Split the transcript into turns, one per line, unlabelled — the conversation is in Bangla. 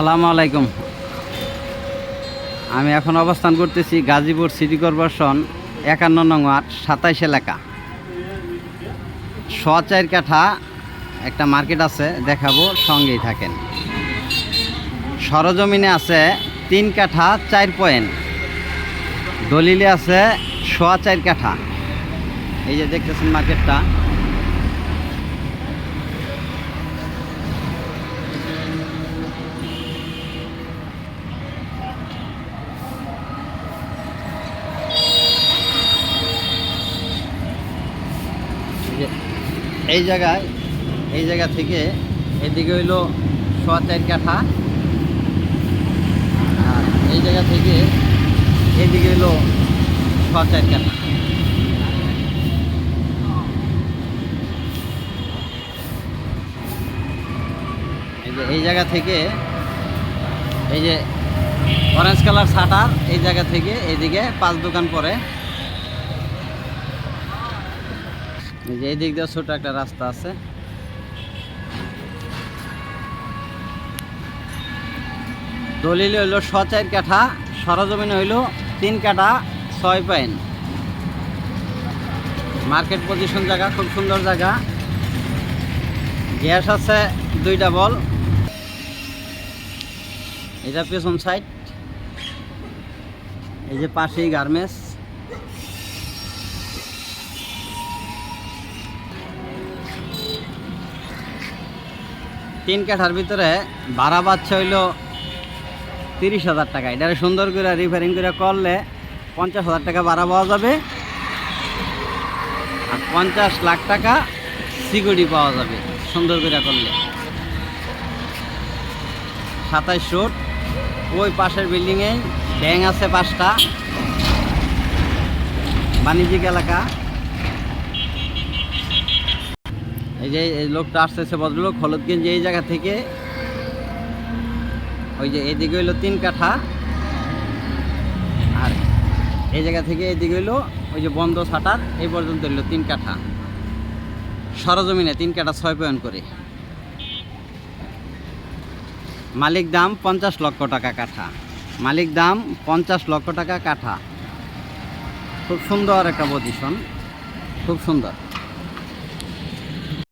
সালামু আলাইকুম। আমি এখন অবস্থান করতেছি গাজীপুর সিটি কর্পোরেশন একান্ন নং ওয়ার্ড, সাতাইশ এলাকা। শ চার কাঠা একটা মার্কেট আছে, দেখাবো, সঙ্গেই থাকেন। সরজমিনে আছে তিন কাঠা, চার পয়েন্ট। দলিলে আছে সোয়া চার কাঠা। এই যে দেখতেছেন মার্কেটটা। এই জায়গায়, এই জায়গা থেকে এদিকে হইল সোয়া চার কাঠা। আর এই জায়গা থেকে এদিকে হইল সোয়া চার কাঠা। এই জায়গা থেকে, এই যে অরেঞ্জ কালার শাটার, এই জায়গা থেকে এইদিকে পাঁচ দোকান পরে এই যে এই দিক দিয়ে ছোট একটা রাস্তা আছে। দলিল হইল ছ চার কাঠা, সরজমিন হইল তিন কাঠা, ছয় পয়েন্ট মার্কেট পজিশন জায়গা, খুব সুন্দর জায়গা। গ্যাস আছে দুইটা বল। এটা পেছন সাইড এই যে পাশেই গার্মেন্টস। তিন কাঠার ভিতরে ভাড়া বাচ্চা হইল তিরিশ হাজার টাকা। এটা সুন্দর করে রিপেয়ারিং করে করলে পঞ্চাশ হাজার টাকা ভাড়া পাওয়া যাবে। আর পঞ্চাশ লাখ টাকা সিকিউরিটি পাওয়া যাবে, সুন্দর করে করলে। সাতাইশ রোড ওই পাশের বিল্ডিংয়ে ব্যাংক আছে পাঁচটা। বাণিজ্যিক এলাকা। এই যে এই লোকটা আসতেছে ভদ্রলোক, হলুদগঞ্জ এই জায়গা থেকে। ওই যে এদিকে হইল তিন কাঠা। আর এই জায়গা থেকে এদিকে হইল ওই যে বন্ধ ছাটার এই পর্যন্ত হইল তিন কাঠা। সরজমিনে তিন কাঠা ছয় পয়েন্ট করে। মালিক দাম পঞ্চাশ লক্ষ টাকা কাঠা। মালিক দাম পঞ্চাশ লক্ষ টাকা কাঠা। খুব সুন্দর একটা পজিশন খুব সুন্দর।